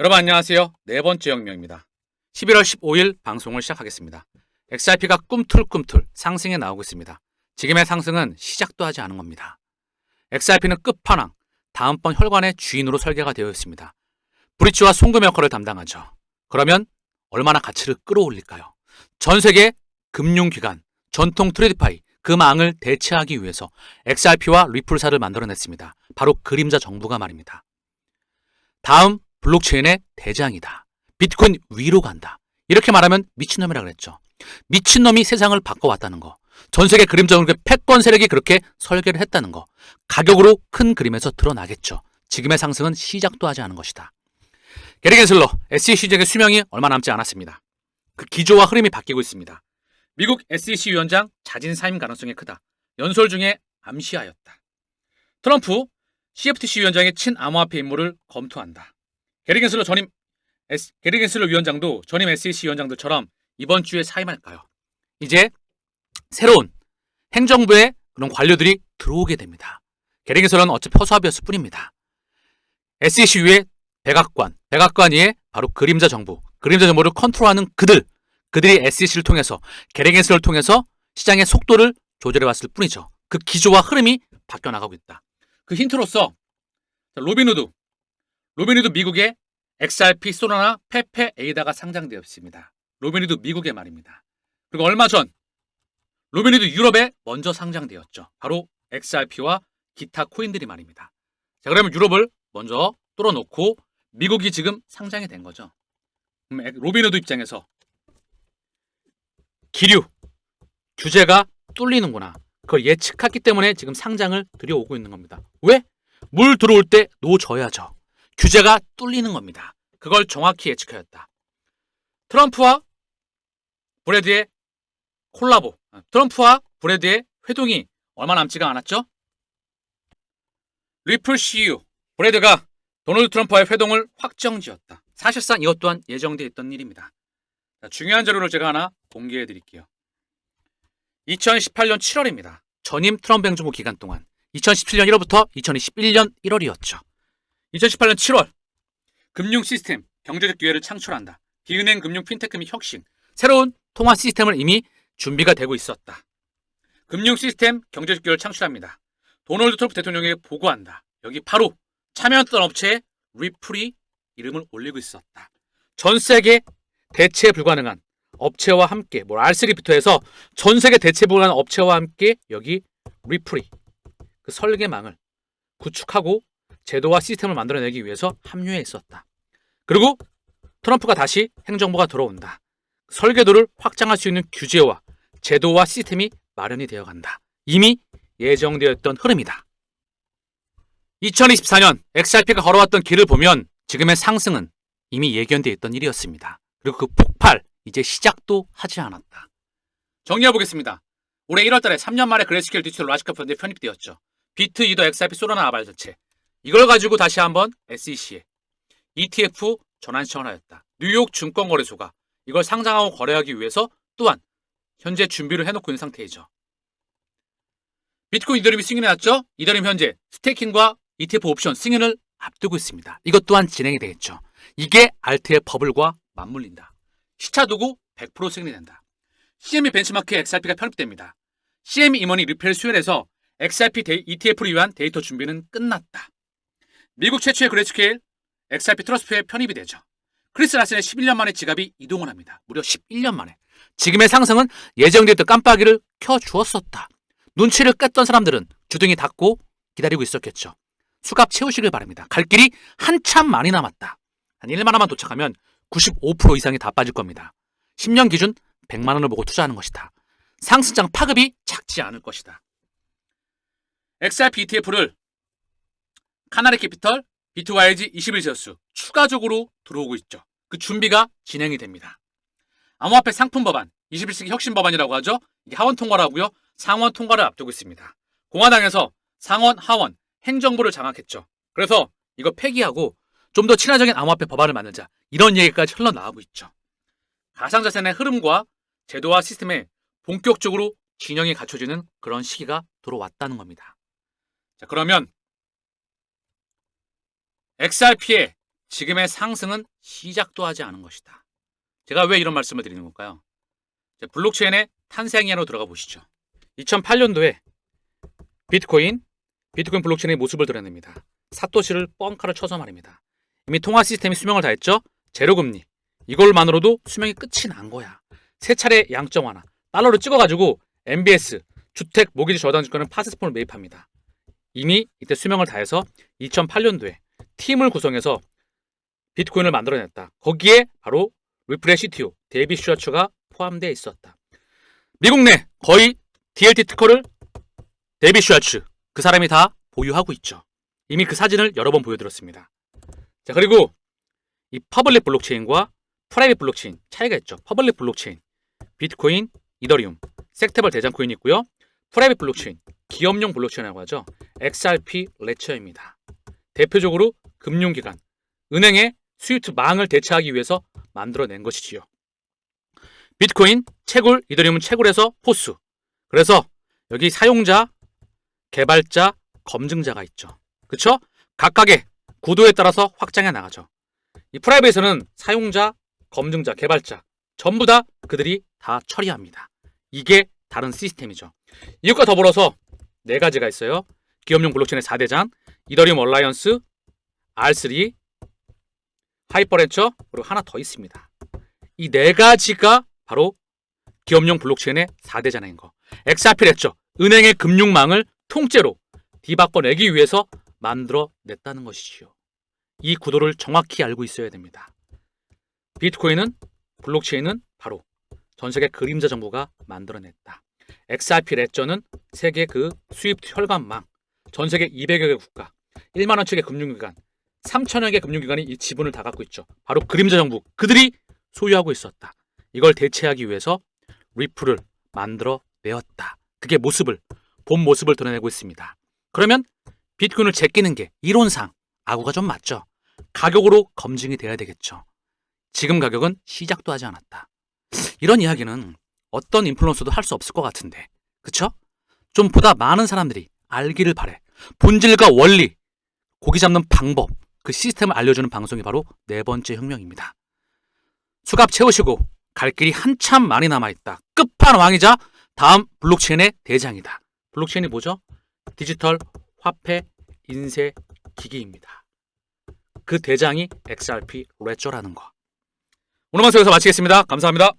여러분 안녕하세요. 네 번째 영명입니다. 11월 15일 방송을 시작하겠습니다. XRP가 꿈틀꿈틀 상승에 나오고 있습니다. 지금의 상승은 시작도 하지 않은 겁니다. XRP는 끝판왕, 다음번 혈관의 주인으로 설계가 되어 있습니다. 브릿지와 송금 역할을 담당하죠. 그러면 얼마나 가치를 끌어올릴까요? 전 세계 금융기관, 전통 트레이드파이, 그 망을 대체하기 위해서 XRP와 리플사를 만들어냈습니다. 바로 그림자 정부가 말입니다. 다음 블록체인의 대장이다. 비트코인 위로 간다. 이렇게 말하면 미친놈이라 그랬죠. 미친놈이 세상을 바꿔왔다는 거. 전 세계 그림자 그 패권 세력이 그렇게 설계를 했다는 거. 가격으로 큰 그림에서 드러나겠죠. 지금의 상승은 시작도 하지 않은 것이다. 게리 겐슬러, SEC 시장의 수명이 얼마 남지 않았습니다. 그 기조와 흐름이 바뀌고 있습니다. 미국 SEC 위원장 자진 사임 가능성이 크다. 연설 중에 암시하였다. 트럼프 CFTC 위원장의 친암호화폐 임무를 검토한다. 게리 겐슬러 전임 S, 게리 겐슬러 위원장도 전임 SEC 위원장들처럼 이번 주에 사임할까요? 이제 새로운 행정부의 그런 관료들이 들어오게 됩니다. 게리 겐슬러는 어차피 허수아비였을 뿐입니다. SEC 위에 백악관, 백악관 위에 바로 그림자 정부, 그림자 정부를 컨트롤하는 그들, 그들이 SEC를 통해서 게리 겐슬러를 통해서 시장의 속도를 조절해 왔을 뿐이죠. 그 기조와 흐름이 바뀌어 나가고 있다. 그 힌트로서 자, 로빈후드, 로빈후드 미국의 XRP 소나나 페페 에이다가 상장되었습니다. 로빈후드 미국의 말입니다. 그리고 얼마 전 로빈후드 유럽에 먼저 상장되었죠. 바로 XRP와 기타 코인들이 말입니다. 자, 그러면 유럽을 먼저 뚫어놓고 미국이 지금 상장이 된 거죠. 로빈후드 입장에서 기류 규제가 뚫리는구나. 그걸 예측했기 때문에 지금 상장을 들여오고 있는 겁니다. 왜? 물 들어올 때 놓줘야죠. 규제가 뚫리는 겁니다. 그걸 정확히 예측하였다. 트럼프와 브래드의 콜라보, 아, 트럼프와 브래드의 회동이 얼마 남지가 않았죠? 리플 CU, 브래드가 도널드 트럼프와의 회동을 확정지었다. 사실상 이것 또한 예정되어 있던 일입니다. 자, 중요한 자료를 제가 하나 공개해 드릴게요. 2018년 7월입니다. 전임 트럼프 행정부 기간 동안 2017년 1월부터 2021년 1월이었죠. 2018년 7월 금융 시스템 경제적 기회를 창출한다. 비은행 금융 핀테크 및 혁신 새로운 통화 시스템을 이미 준비가 되고 있었다. 금융 시스템 경제적 기회를 창출합니다. 도널드 트럼프 대통령에게 보고한다. 여기 바로 참여했던 업체에 리플이 이름을 올리고 있었다. 전 세계 대체 불가능한 업체와 함께 뭐 R3부터 해서 전 세계 대체 불가능한 업체와 함께 여기 리플이 그 설계망을 구축하고 제도와 시스템을 만들어내기 위해서 합류해 있었다. 그리고 트럼프가 다시 행정부가 들어온다. 설계도를 확장할 수 있는 규제와 제도와 시스템이 마련이 되어 간다. 이미 예정되었던 흐름이다. 2024년 XRP가 걸어왔던 길을 보면 지금의 상승은 이미 예견되어 있던 일이었습니다. 그리고 그 폭발 이제 시작도 하지 않았다. 정리해 보겠습니다. 올해 1월달에 3년 만에 그레스케일 디지털 라지카 펀드에 편입되었죠. 비트 이더 XRP 소라나 아발 자체 이걸 가지고 다시 한번 SEC에 ETF 전환 신청을 하였다. 뉴욕 증권거래소가 이걸 상장하고 거래하기 위해서 또한 현재 준비를 해놓고 있는 상태이죠. 비트코인 이더리움이 승인해 놨죠? 이더리움 현재 스테이킹과 ETF 옵션 승인을 앞두고 있습니다. 이것 또한 진행이 되겠죠. 이게 알트의 버블과 맞물린다. 시차 두고 100% 승인이 된다. CME 벤치마크에 XRP가 편입됩니다. CME 임원이 리펠 수혈해서 XRP ETF를 위한 데이터 준비는 끝났다. 미국 최초의 그레스케일 XRP 트러스트에 편입이 되죠. 크리스 라슨의 11년 만에 지갑이 이동을 합니다. 무려 11년 만에. 지금의 상승은 예정되었던 깜빡이를 켜주었었다. 눈치를 깼던 사람들은 주둥이 닫고 기다리고 있었겠죠. 수갑 채우시길 바랍니다. 갈 길이 한참 많이 남았다. 한 1만 원만 도착하면 95% 이상이 다 빠질 겁니다. 10년 기준 100만 원을 보고 투자하는 것이다. 상승장 파급이 작지 않을 것이다. XRP ETF를 카나리 캐피털, 비트와이즈 21제어스 추가적으로 들어오고 있죠. 그 준비가 진행이 됩니다. 암호화폐 상품 법안, 21세기 혁신 법안이라고 하죠. 이게 하원 통과라고요. 상원 통과를 앞두고 있습니다. 공화당에서 상원, 하원, 행정부를 장악했죠. 그래서 이거 폐기하고 좀 더 친화적인 암호화폐 법안을 만들자. 이런 얘기까지 흘러나오고 있죠. 가상자산의 흐름과 제도와 시스템에 본격적으로 균형이 갖춰지는 그런 시기가 들어왔다는 겁니다. 자, 그러면 XRP의 지금의 상승은 시작도 하지 않은 것이다. 제가 왜 이런 말씀을 드리는 걸까요? 블록체인의 탄생이로 들어가 보시죠. 2008년도에 비트코인, 비트코인 블록체인의 모습을 드러냅니다. 사토시를 뻥카를 쳐서 말입니다. 이미 통화 시스템이 수명을 다했죠. 제로금리. 이걸만으로도 수명이 끝이 난 거야. 세 차례 양점 하나. 달러를 찍어가지고 MBS, 주택 모기지 저당증권은 파스스폰을 매입합니다. 이미 이때 수명을 다해서 2008년도에 팀을 구성해서 비트코인을 만들어냈다. 거기에 바로 CTO 데이비 슈아츠가 포함되어 있었다. 미국 내 거의 DLT 특허를 데이비 슈아츠 그 사람이 다 보유하고 있죠. 이미 그 사진을 여러 번 보여드렸습니다. 자 그리고 이 퍼블릭 블록체인과 프라이빗 블록체인 차이가 있죠. 퍼블릭 블록체인 비트코인, 이더리움, 섹테벌 대장 코인이 있고요. 프라이빗 블록체인 기업용 블록체인이라고 하죠. XRP 레처입니다. 대표적으로 금융기관, 은행의 스위프트 망을 대체하기 위해서 만들어낸 것이지요. 비트코인, 채굴, 이더리움은 채굴에서 포스. 그래서 여기 사용자, 개발자, 검증자가 있죠. 그쵸? 각각의 구도에 따라서 확장해 나가죠. 이 프라이빗에서는 사용자, 검증자, 개발자 전부 다 그들이 다 처리합니다. 이게 다른 시스템이죠. 이것과 더불어서 네 가지가 있어요. 기업용 블록체인의 4대장, 이더리움 얼라이언스, R3, 하이퍼렌처, 그리고 하나 더 있습니다. 이 네 가지가 바로 기업용 블록체인의 4대장인 거. XRP 랬죠. 은행의 금융망을 통째로 뒤바꿔내기 위해서 만들어냈다는 것이지요. 이 구도를 정확히 알고 있어야 됩니다. 비트코인은 블록체인은 바로 전 세계 그림자 정부가 만들어냈다. XRP 레저는 세계 그 스위프트 혈관망, 전 세계 200여 개 국가, 1만 원씩의 금융기관, 3천여 개 금융기관이 이 지분을 다 갖고 있죠. 바로 그림자 정부 그들이 소유하고 있었다. 이걸 대체하기 위해서 리플을 만들어 내었다. 그게 모습을 본 모습을 드러내고 있습니다. 그러면 비트코인을 제끼는 게 이론상 아구가 좀 맞죠. 가격으로 검증이 돼야 되겠죠. 지금 가격은 시작도 하지 않았다. 이런 이야기는 어떤 인플루언서도 할 수 없을 것 같은데, 그쵸? 좀 보다 많은 사람들이 알기를 바래. 본질과 원리, 고기 잡는 방법, 그 시스템을 알려주는 방송이 바로 네 번째 혁명입니다. 수갑 채우시고 갈 길이 한참 많이 남아있다. 끝판왕이자 다음 블록체인의 대장이다. 블록체인이 뭐죠? 디지털 화폐 인쇄 기기입니다. 그 대장이 XRP 레저라는 거. 오늘 방송 여기서 마치겠습니다. 감사합니다.